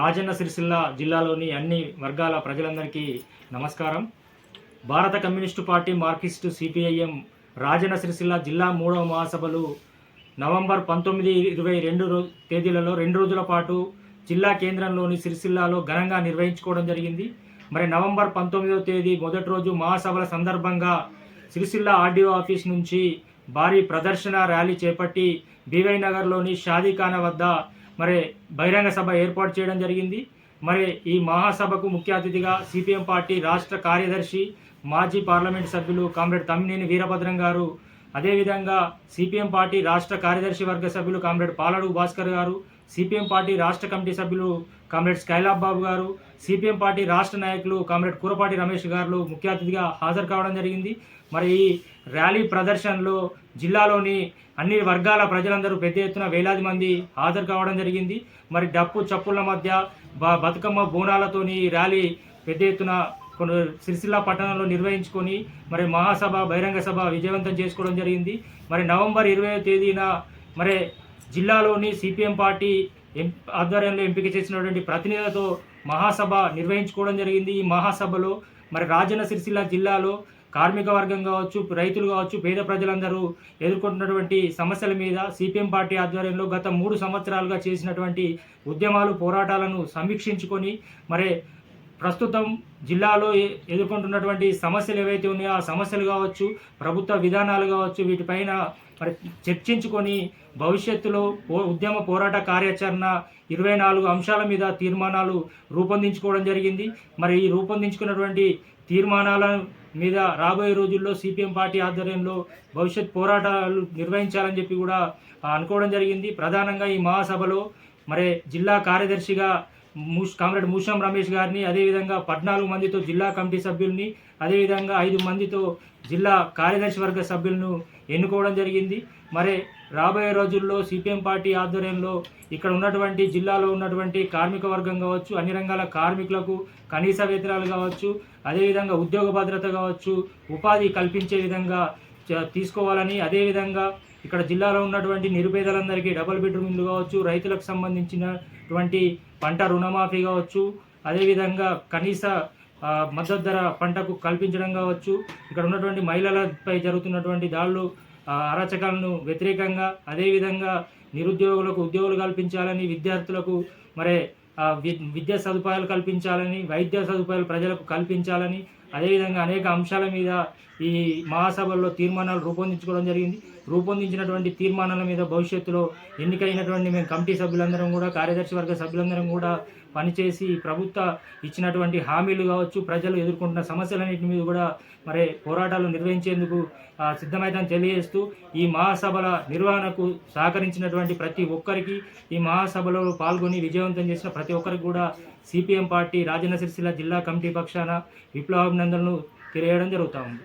రాజన్న సిరిసిల్ల జిల్లాలోని అన్ని వర్గాల ప్రజలందరికీ నమస్కారం. భారత communist party Marxist CPIM Rajanna Sircilla జిల్లా మూడవ మహాసభలు నవంబర్ పంతొమ్మిది ఇరవై రెండు తేదీలలో రెండు రోజుల పాటు జిల్లా కేంద్రంలోని సిరిసిల్లాలో ఘనంగా నిర్వహించుకోవడం జరిగింది. మరి నవంబర్ పంతొమ్మిదవ తేదీ మొదటి రోజు మహాసభల సందర్భంగా సిరిసిల్ల ఆర్డీఓ ఆఫీస్ నుంచి భారీ ప్రదర్శన ర్యాలీ చేపట్టి బీవై నగర్లోని షాదీఖానా వద్ద మరి బహిరంగ సభ ఏర్పాటు చేయడం జరిగింది. మరి ఈ మహాసభకు ముఖ్య అతిథిగా సిపిఎం పార్టీ రాష్ట్ర కార్యదర్శి మాజీ పార్లమెంట్ సభ్యులు కామ్రేడ్ తమ్మినేని వీరభద్రం గారు అదేవిధంగా సిపిఎం పార్టీ రాష్ట్ర కార్యదర్శి వర్గ సభ్యులు comrade Paladu Bhaskar garu CPM party రాష్ట్ర కమిటీ సభ్యులు comrade Skylab Babu garu CPM party రాష్ట్ర నాయకులు కామ్రేడ్ కూరపాటి రమేష్ గారు ముఖ్య అతిథిగా హాజరు కావడం జరిగింది. మరి ఈ ర్యాలీ ప్రదర్శనలో జిల్లాలోని అన్ని వర్గాల ప్రజలందరూ పెద్ద ఎత్తున వేలాది మంది హాజరు కావడం జరిగింది. మరి డప్పు చప్పుల మధ్య బ బతుకమ్మ బోనాలతోని ఈ ర్యాలీ పెద్ద ఎత్తున కొన్ని సిరిసిల్ల పట్టణంలో నిర్వహించుకొని మరి మహాసభ బహిరంగ సభ విజయవంతం చేసుకోవడం జరిగింది. మరి నవంబర్ ఇరవై తేదీన మరి జిల్లాలోని సిపిఎం పార్టీ ఎం ఆధ్వర్యంలో ఎంపిక చేసినటువంటి ప్రతినిధులతో మహాసభ నిర్వహించుకోవడం జరిగింది. ఈ మహాసభలో మరి రాజన్న సిరిసిల్ల జిల్లాలో కార్మిక వర్గం కావచ్చు రైతులు కావచ్చు పేద ప్రజలందరూ ఎదుర్కొంటున్నటువంటి సమస్యల మీద సిపిఎం పార్టీ ఆధ్వర్యంలో గత మూడు సంవత్సరాలుగా చేసినటువంటి ఉద్యమాలు పోరాటాలను సమీక్షించుకొని మరి ప్రస్తుతం జిల్లాలో ఎ- ఎదుర్కొంటున్నటువంటి సమస్యలు ఏవైతే ఉన్నాయో ఆ సమస్యలు కావచ్చు ప్రభుత్వ విధానాలు కావచ్చు వీటిపైన మరి చర్చించుకొని భవిష్యత్తులో పో ఉద్యమ పోరాట కార్యాచరణ ఇరవై నాలుగు అంశాల మీద తీర్మానాలు రూపొందించుకోవడం జరిగింది. మరి ఈ రూపొందించుకున్నటువంటి తీర్మానాల మీద రాబోయే రోజుల్లో సిపిఎం పార్టీ ఆధ్వర్యంలో భవిష్యత్ పోరాటాలు నిర్వహించాలని చెప్పి కూడా అనుకోవడం జరిగింది. ప్రధానంగా ఈ మహాసభలో మరి జిల్లా కార్యదర్శిగా కామ్రేడ్ మూషం రమేష్ గారిని అదేవిధంగా పద్నాలుగు మందితో జిల్లా కమిటీ సభ్యుల్ని అదేవిధంగా ఐదు మందితో జిల్లా కార్యదర్శి వర్గ సభ్యులను ఎన్నుకోవడం జరిగింది. మరి రాబోయే రోజుల్లో సిపిఎం పార్టీ ఆధ్వర్యంలో ఇక్కడ ఉన్నటువంటి జిల్లాలో ఉన్నటువంటి కార్మిక వర్గం కావచ్చు అన్ని రంగాల కార్మికులకు కనీస వేతనాలు కావచ్చు అదేవిధంగా ఉద్యోగ భద్రత కావచ్చు ఉపాధి కల్పించే విధంగా తీసుకోవాలని అదేవిధంగా ఇక్కడ జిల్లాలో ఉన్నటువంటి నిరుపేదలందరికీ డబుల్ బెడ్రూమ్ ఇల్లు కావచ్చు రైతులకు సంబంధించినటువంటి పంట రుణమాఫీ కావచ్చు అదేవిధంగా కనీస మద్దతు ధర పంటకు కల్పించడం కావచ్చు ఇక్కడ ఉన్నటువంటి మహిళలపై జరుగుతున్నటువంటి దాడులు అరాచకాలను వ్యతిరేకంగా అదేవిధంగా నిరుద్యోగులకు ఉద్యోగాలు కల్పించాలని విద్యార్థులకు మరి వి- విద్యా సదుపాయాలు కల్పించాలని వైద్య సదుపాయాలు ప్రజలకు కల్పించాలని అదేవిధంగా అనేక అంశాల మీద ఈ మహాసభల్లో తీర్మానాలు రూపొందించుకోవడం జరిగింది. రూపొందించినటువంటి తీర్మానాల మీద భవిష్యత్తులో ఎన్నికైనటువంటి మేము కమిటీ సభ్యులందరం కూడా కార్యదర్శి వర్గ సభ్యులందరం కూడా పనిచేసి ప్రభుత్వ ఇచ్చినటువంటి హామీలు కావచ్చు ప్రజలు ఎదుర్కొంటున్న సమస్యలన్నింటి మీద కూడా మరి పోరాటాలు నిర్వహించేందుకు సిద్ధమైతే తెలియజేస్తూ ఈ మహాసభల నిర్వహణకు సహకరించినటువంటి ప్రతి ఒక్కరికి ఈ మహాసభలో పాల్గొని విజయవంతం చేసిన ప్రతి ఒక్కరికి కూడా సిపిఎం పార్టీ రాజన్న సిరిసిల్ల జిల్లా కమిటీ పక్షాన విప్లవాభినందనలు తెలియడం జరుగుతూ ఉంది.